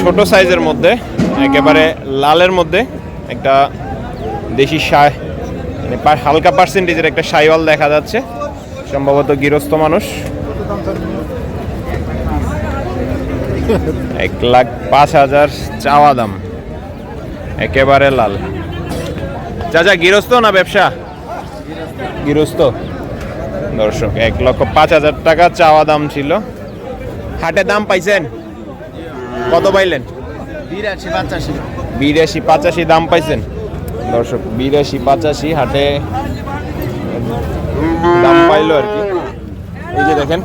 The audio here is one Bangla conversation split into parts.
ছোট সাইজের মধ্যে, একেবারে লালের মধ্যে একটা দেশি সায় মানে হালকা পার্সেন্টেজের একটা সাইওয়াল দেখা যাচ্ছে, সম্ভবত গৃহস্থ মানুষ। এক লাখ পাঁচ হাজার চাওয়া দাম, একেবারে লাল। চাচা, গৃহস্থ না ব্যবসা? গৃহস্থ। দর্শক, এক লক্ষ পাঁচ হাজার টাকা চাওয়া দাম ছিল। হাটে দাম পাইছেন? কত পাইলেন? বিরাশি পঁচাশি। বিরাশি পাঁচাশি দাম পাইছেন? দর্শক বিরাশি পাঁচাশি হাটে দাম পাইলো আর কি। এই যে দেখেন।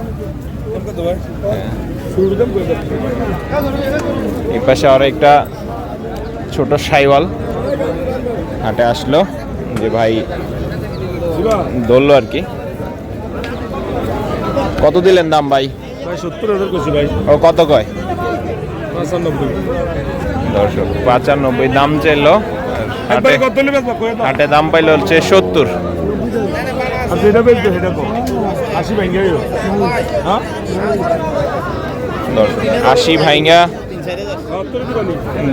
এই পাশে আর একটা ছোট সাইওয়াল হাটে আসলো যে ভাই ধরলো আর কি। কত দিলেন দাম ভাই? ভাই সত্তর হাজার করছি ভাই। ও কত কয়? দর্শক পঁচানব্বই দাম চাইলো। হাটে দাম পাইলো হচ্ছে সত্তর। কো আশি ভেঙে গেল হ্যাঁ? ভাইঙ্গা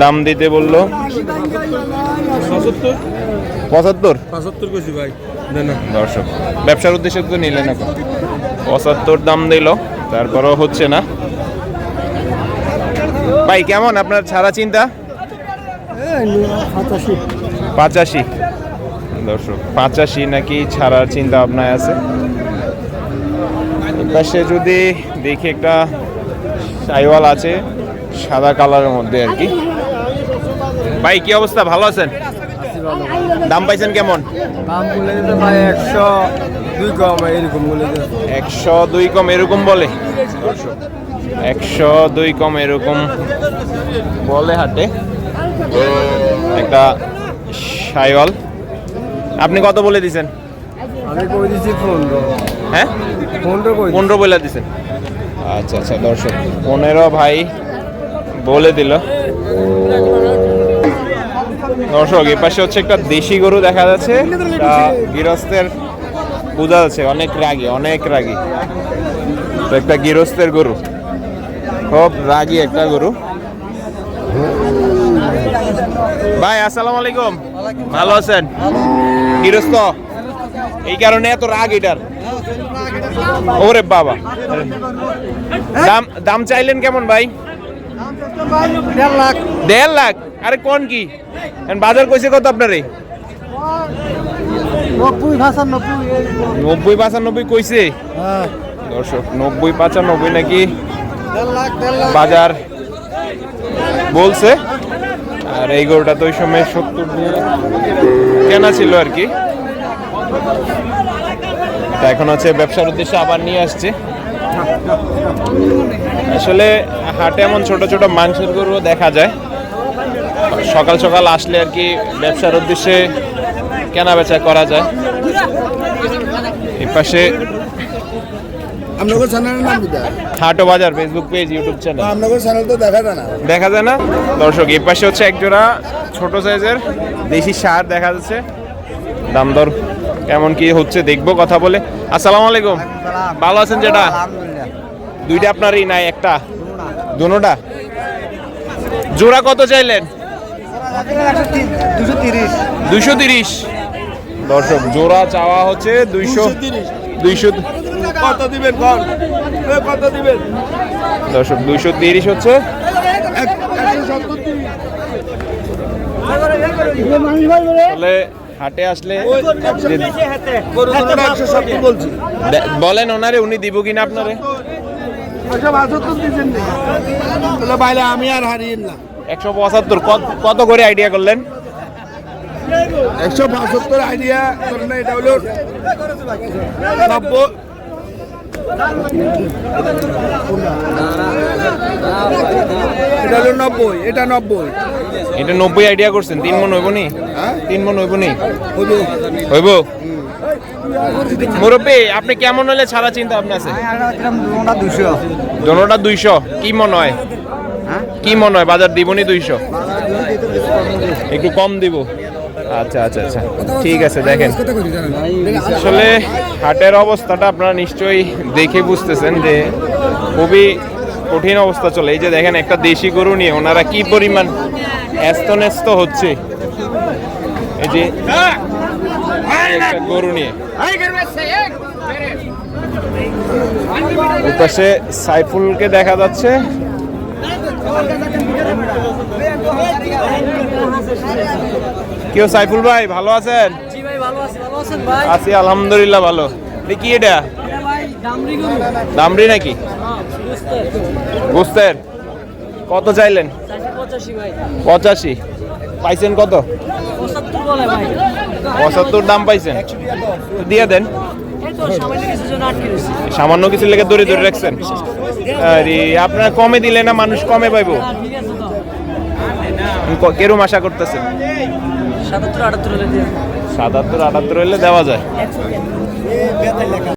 দাম দিতে বলল। পঁচাত্তর? ভাই দর্শক ব্যবসার উদ্দেশ্যে তো নিলেন এখন। পঁচাত্তর দাম দিল তারপরও হচ্ছে না। ভাই কেমন আপনার ছাড়া চিন্তা? পাঁচাশি। দর্শক পাঁচাশি নাকি ছাড়ার চিন্তা ভাবনায় আছে? পাশে যদি দেখি একটা সাইওয়াল আছে সাদা কালারের মধ্যে আর কি। ভাই কি অবস্থা? ভালো আছেন? দাম পাইছেন কেমন? দাম বলে ভাই একশো দুই কম এরকম বলে একশো দুই কম এরকম বলে। একশো দুই কম এরকম বলে হাটে। একটা সাইওয়াল। আপনি কত বলে দিছেন? আমি কই দিছি পনেরো। হ্যাঁ? পনেরো কই পনেরো বলে দিছেন। আচ্ছা আচ্ছা দর্শক পনেরো ভাই বলে দিল। দর্শক এ পাশে হচ্ছে একটা দেশি গরু দেখা যাচ্ছে। গৃহস্থের বোঝা যাচ্ছে অনেক রাগী অনেক রাগী। তো একটা গৃহস্থের গরু। খুব রাগী একটা গরু। ভাই আসসালামু আলাইকুম। ভালো আছেন? গৃহস্থ। এই কারণে এত রাগ এটার। ওরে বাবা। দাম দাম চাইলেন কেমন ভাই? দেড় লাখ। দেড় লাখ? আরে কোন কি? বাজার কইছে কত আপনারে? নব্বই ভাষা নব্বই নব্বই পঁচানব্বই কইছে? হ্যাঁ। দর্শক নব্বই পঁচানব্বই নাকি? বাজার বলছে। আর এই গরুটা তো ওই সময় সত্তর কেনা ছিল আর কি। এখন হচ্ছে ব্যবসার উদ্দেশ্যে আবার নিয়ে আসছে। আসলে হাটে এমন ছোট ছোট মাংসের গরুও দেখা যায়। সকাল সকাল আসলে আর কি ব্যবসার উদ্দেশ্যে কেনা বেচা করা যায়। এই পাশে আপনাদের চ্যানেলের নাম দিতে হাটও বাজার ফেসবুক পেজ ইউটিউব চ্যানেল আপনাদের চ্যানেল তো দেখা যায় না। দেখা যায় না? দর্শক এই পাশে হচ্ছে একজোড়া ছোট সাইজের দেশি সার দেখা যাচ্ছে। দাম দর কেমন কি হচ্ছে দেখব কথা বলে। আসসালামু আলাইকুম। ভালো আছেন যেটা আলহামদুলিল্লাহ। দুইটা আপনারই নাই একটা? দুনোটা? জোড়া কত চাইলেন? দুশো তিরিশ। দর্শক জোড়া চাওয়া হচ্ছে দুইশো দুইশো কত দিবেন কর কত দিবেন? দর্শক দুইশো তিরিশ হচ্ছে। তাহলে হাটে আসলে বলেন ওনারে উনি দিব কিনা আপনারে? আমি আর হারিয়ে না। একশো পঁচাত্তর কত করে আইডিয়া করলেন? একশো বাহাত্তর আইডিয়া ধরেন এটা হলো নব্বই এটা হলো নব্বই এটা নব্বই। এটা নব্বই আইডিয়া করছেন তিন মন হইব নি? হ্যাঁ? তিন মন হইব নি? হইব। মুরব্বী আপনি কেমন হলে ছাড়া চিন্তা ভাবনা আছে? দোনোটা দুইশো কি মনে হয়? কি মনে হয়? বাজার দিবনি দুইশো। একটু কম দিব। আচ্ছা আচ্ছা আচ্ছা। ঠিক আছে, দেখেন। আসলে হাটের অবস্থাটা আপনারা নিশ্চয়ই দেখে বুঝতেছেন যে খুবই কঠিন অবস্থা চলে। এই যে দেখেন, একটা দেশি গরু নিয়ে ওনারা কি পরিমাণ ন্যস্ত হচ্ছে। এই যে গরু নিয়ে। পাশে সাইফুলকে দেখা যাচ্ছে। কেউ সাইফুল ভাই ভালো আছেন? আছি। আলহামদুলিল্লাহ ভালো। কি এটা? দামরি নাকি? হ্যাঁ বুঝতে কত চাইলেন? পঁচাশি পাইছেন কত? পঁচাত্তর দাম পাইছেন। দিয়ে দেন। সামান্য কিছু লেগে দড়ি ধরে রাখছেন। আরে আপনারা কমে দিলে না মানুষ কমে পাইবো। কেরম আশা করতেছেন? সাতাত্তর আটাত্তর হলে দেওয়া যায়।